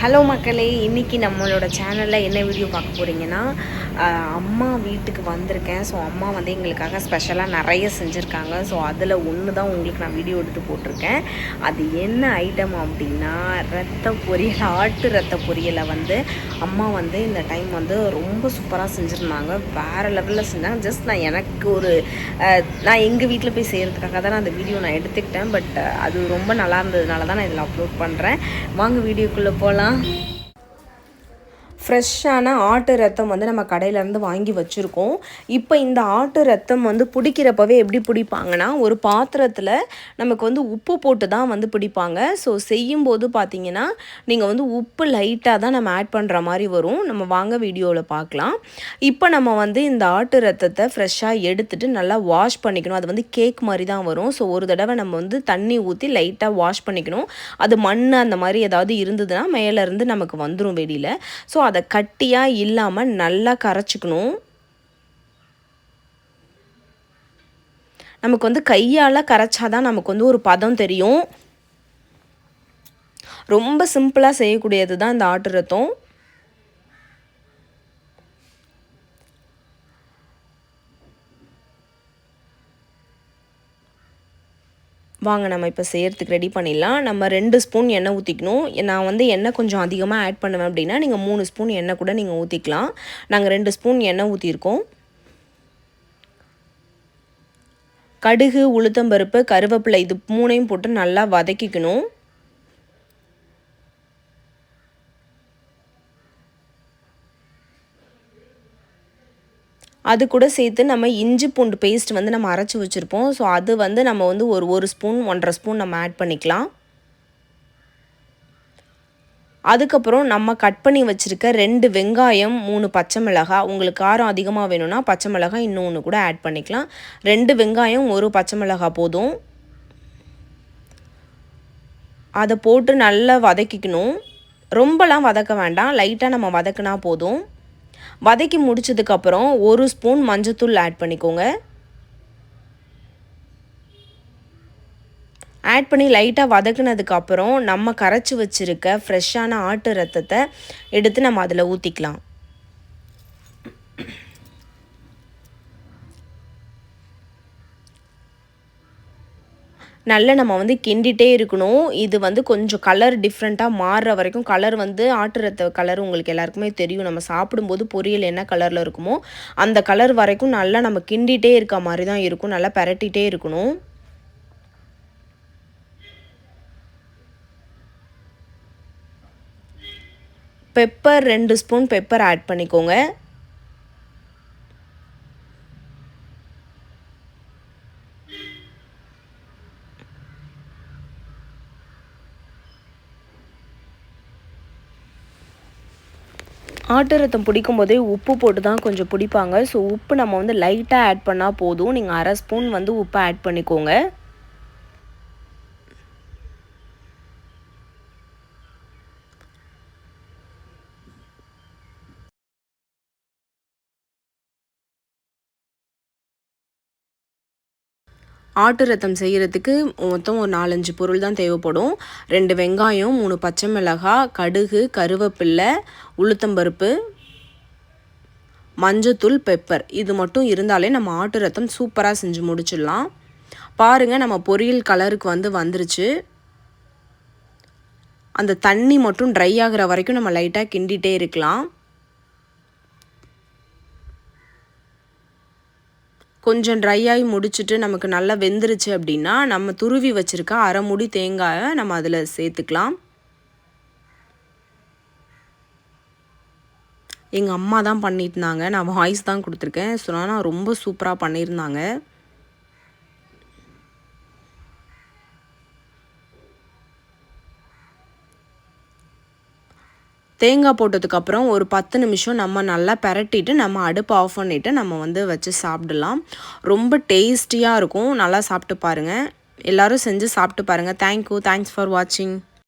Hello மக்களே இன்றைக்கி நம்மளோட சேனலில் என்ன வீடியோ பார்க்க போகிறீங்கன்னா அம்மா வீட்டுக்கு வந்திருக்கேன். ஸோ அம்மா வந்து எங்களுக்காக ஸ்பெஷலாக நிறைய செஞ்சுருக்காங்க. ஸோ அதில் ஒன்று தான் உங்களுக்கு நான் வீடியோ எடுத்து போட்டிருக்கேன். அது என்ன ஐட்டம் அப்படின்னா ரத்த பொரியல் ஆட்டு ரத்த பொரியலை வந்து அம்மா வந்து இந்த டைம் வந்து ரொம்ப சூப்பராக செஞ்சுருந்தாங்க. வேறு லெவலில் செஞ்சாங்க. ஜஸ்ட் நான் எனக்கு ஒரு நான் எங்கள் வீட்டில் போய் செய்கிறதுக்காக தான் நான் அந்த வீடியோ நான் எடுத்துக்கிட்டேன். பட் அது ரொம்ப நல்லா இருந்ததுனால தான் நான் இதில் அப்லோட் பண்ணுறேன் வாங்க வீடியோக்குள்ளே போகலாம் 嗯 ஃப்ரெஷ்ஷான ஆட்டு ரத்தம் வந்து நம்ம கடையிலேருந்து வாங்கி வச்சுருக்கோம். இப்போ இந்த ஆட்டு ரத்தம் வந்து பிடிக்கிறப்பவே எப்படி பிடிப்பாங்கன்னா ஒரு பாத்திரத்தில் நமக்கு வந்து உப்பு போட்டு தான் வந்து பிடிப்பாங்க. ஸோ செய்யும்போது பார்த்தீங்கன்னா நீங்கள் வந்து உப்பு லைட்டாக தான் நம்ம ஆட் பண்ணுற மாதிரி வரும். நம்ம வாங்க வீடியோவில் பார்க்கலாம் இப்போ நம்ம வந்து இந்த ஆட்டு ரத்தத்தை ஃப்ரெஷ்ஷாக எடுத்துட்டு நல்லா வாஷ் பண்ணிக்கணும். அது வந்து கேக் மாதிரி தான் வரும். ஸோ ஒரு தடவை நம்ம வந்து தண்ணி ஊற்றி லைட்டாக வாஷ் பண்ணிக்கணும். அது மண் அந்த மாதிரி ஏதாவது இருந்ததுன்னா மேலேருந்து நமக்கு வந்துடும் வெளியில். ஸோ அதை கட்டியாக இல்லாமல் நல்லா கரைச்சிக்கணும். நமக்கு வந்து கையால் கரைச்சாதான் நமக்கு வந்து ஒரு பதம் தெரியும். ரொம்ப சிம்பிளாக செய்யக்கூடியது தான் இந்த ஆட்டு ரத்தம். வாங்க நம்ம இப்போ செய்கிறதுக்கு ரெடி பண்ணிடலாம். நம்ம ரெண்டு ஸ்பூன் எண்ணெய் ஊற்றிக்கணும் நான் வந்து எண்ணெய் கொஞ்சம் அதிகமாக ஆட் பண்ணுவேன் அப்படின்னா நீங்கள் மூணு ஸ்பூன் எண்ணெய் கூட நீங்கள் ஊற்றிக்கலாம் நாங்கள் ரெண்டு ஸ்பூன் எண்ணெய் ஊற்றிருக்கோம் கடுகு உளுத்தம்பருப்பு கருவேப்பிலை இது மூணையும் போட்டு நல்லா வதக்கிக்கணும். அது கூட சேர்த்து நம்ம இஞ்சி பூண்டு பேஸ்ட் வந்து நம்ம அரைச்சி வச்சுருப்போம். ஸோ அது வந்து நம்ம வந்து ஒரு ஒரு ஸ்பூன் ஒன்றரை ஸ்பூன் நம்ம ஆட் பண்ணிக்கலாம். அதுக்கப்புறம் நம்ம கட் பண்ணி வச்சுருக்க ரெண்டு வெங்காயம் மூணு பச்சை மிளகாய். உங்களுக்கு காரம் அதிகமாக வேணும்னா பச்சை மிளகாய் இன்னொன்று கூட ஆட் பண்ணிக்கலாம். ரெண்டு வெங்காயம் ஒரு பச்சை மிளகாய் போதும். அதை போட்டு நல்லா வதக்கிக்கணும். ரொம்பலாம் வதக்க வேண்டாம். லைட்டாக நம்ம வதக்கினா போதும். வதக்கி முடிச்சதுக்கப்புறம் ஒரு ஸ்பூன் மஞ்சத்தூள் ஆட் பண்ணிக்கோங்க. ஆட் பண்ணி லைட்டாக வதக்குனதுக்கப்புறம் நம்ம கரைச்சி வச்சுருக்க ஃப்ரெஷ்ஷான ஆட்டு ரத்தத்தை எடுத்து நம்ம அதில் ஊற்றிக்கலாம் நல்லா நம்ம வந்து கிண்டிகிட்டே இருக்கணும். இது வந்து கொஞ்சம் கலர் டிஃப்ரெண்ட்டாக மாறுற வரைக்கும் கலர் வந்து ஆட்டுரத்த கலர் உங்களுக்கு எல்லாருக்குமே தெரியும். நம்ம சாப்பிடும்போது பொரியல் என்ன கலரில் இருக்குமோ அந்த கலர் வரைக்கும் நல்லா நம்ம கிண்டிகிட்டே இருக்க மாதிரி தான் இருக்கும். நல்லா பரட்டிகிட்டே இருக்கணும். பெப்பர் ரெண்டு ஸ்பூன் பெப்பர் ஆட் பண்ணிக்கோங்க. ஆட்டு ரத்தம் பிடிக்கும் போதே உப்பு போட்டு தான் கொஞ்சம் பிடிப்பாங்க. ஸோ உப்பு நம்ம வந்து லைட்டாக ஆட் பண்ணால் போதும். நீங்கள் அரை ஸ்பூன் வந்து உப்பு ஆட் பண்ணிக்கோங்க. ஆட்டு ரத்தம் செய்கிறதுக்கு மொத்தம் ஒரு நாலஞ்சு பொருள் தான் தேவைப்படும். ரெண்டு வெங்காயம் மூணு பச்சை மிளகாய் கடுகு கருவேப்பில்லை உளுத்தம்பருப்பு மஞ்சத்தூள் பெப்பர். இது மட்டும் இருந்தாலே நம்ம ஆட்டு ரத்தம் சூப்பராக செஞ்சு முடிச்சிடலாம். பாருங்கள் நம்ம பொரியல் கலருக்கு வந்து வந்துருச்சு. அந்த தண்ணி மட்டும் ட்ரை ஆகிற வரைக்கும் நம்ம லைட்டாக கிண்டிகிட்டே இருக்கலாம். கொஞ்சம் ட்ரை ஆகி முடிச்சுட்டு நமக்கு நல்லா வெந்துருச்சு அப்படின்னா நம்ம துருவி வச்சுருக்க அரைமுடி தேங்காயை நம்ம அதில் சேர்த்துக்கலாம். எங்கள் அம்மா தான் பண்ணியிருந்தாங்க. நான் வாய்ஸ் தான் கொடுத்துருக்கேன். சொன்னால் ரொம்ப சூப்பராக பண்ணியிருந்தாங்க. தேங்காய் போட்டதுக்கப்புறம் ஒரு பத்து நிமிஷம் நம்ம நல்லா பெரட்டிட்டு நம்ம அடுப்பு ஆஃப் பண்ணிவிட்டு நம்ம வந்து வச்சு சாப்பிடலாம். ரொம்ப டேஸ்டியாக இருக்கும். நல்லா சாப்பிட்டு பாருங்கள் எல்லோரும் செஞ்சு சாப்பிட்டு பாருங்கள் தேங்க்யூ தேங்க்ஸ் ஃபார் வாட்சிங்